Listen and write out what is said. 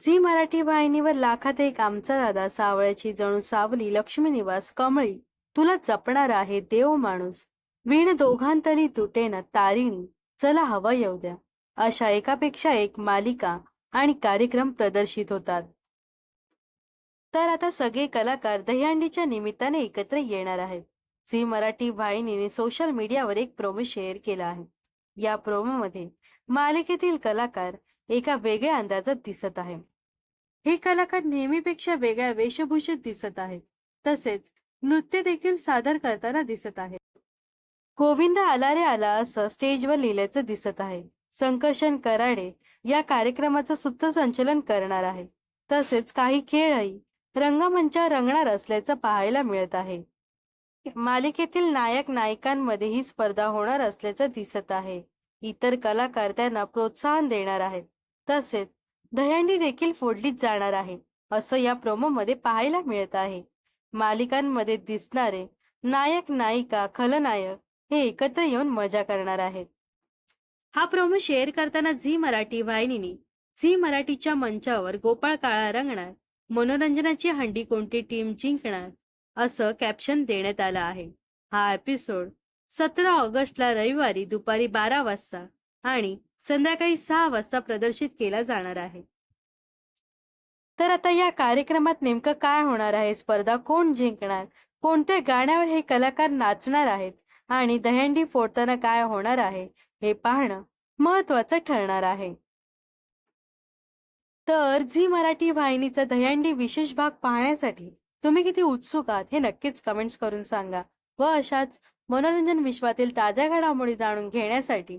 Zee Marathi वाहिनीवर लाखात एक आमचा दादा सावळ्याची जणू सावली लक्ष्मी निवास कमळी तुला जपणार आहे देव माणूस. वीण दोघांतरी तुटेन तारिणी चला हवा येऊ द्या. अशा एकापेक्षा एक मालिका आणि कार्यक्रम प्रदर्शित होतात. तर आता सगळे कलाकार दहीहंडीच्या निमित्ताने एकत्र येणार आहेत. झी मराठी वाहिनीने सोशल मीडियावर एक प्रोमो शेअर केला आहे. या प्रोमोमध्ये मालिकेतील कलाकार एका वेगळ्या अंदाजात दिसत आहे. हे कलाकार नेहमीपेक्षा वेगळ्या वेशभूषेत दिसत आहेत. तसेच नृत्य देखील सादर करताना दिसत आहे गोविंद आला रे आला असं स्टेजवर लिहिल्याचं दिसत आहे. संकर्षण कराडे या कार्यक्रमाचं सूत्रसंचलन करणार आहे. तसेच काही खेळही रंगमंचावर रंगणार असल्याचं पाहायला मिळत आहे. मालिकेतील नायक नायिकांमध्ये ही स्पर्धा होणार असल्याचं दिसत आहे. इतर कलाकार त्यांना प्रोत्साहन देणार आहेत. तसेच दह्यांडी देखील फोडलीच जाणार आहे असं या प्रोमोमध्ये पाहायला मिळत आहे. मालिकांमध्ये दिसणारे नायक नायिका खलनायक हे एकत्र येऊन मजा करणार आहेत. हा प्रोमो शेअर करताना झी मराठी वाहिनीने झी मराठीच्या मंचावर गोपाळ काळा रंगणार मनोरंजनाची हंडी कोणती टीम जिंकणार असं कॅप्शन देण्यात आलं आहे. हा एपिसोड सतरा ऑगस्टला रविवारी दुपारी बारा वाजता आणि संध्याकाळी सहा वाजता प्रदर्शित केला जाणार आहे. तर आता या कार्यक्रमात नेमकं काय होणार आहे? स्पर्धा कोण जिंकणार? कोणत्या गाण्यावर हे कलाकार नाचणार आहेत? आणि दहंडी फोडताना काय होणार आहे? हे पाहणं महत्वाचं ठरणार आहे. तर झी मराठी वाहिनीचा दहंडी विशेष भाग पाहण्यासाठी तुम्ही किती उत्सुक आहात हे नक्कीच कमेंट्स करून सांगा व अशाच मनोरंजन विश्वातील ताज्या घडामोडी जाणून घेण्यासाठी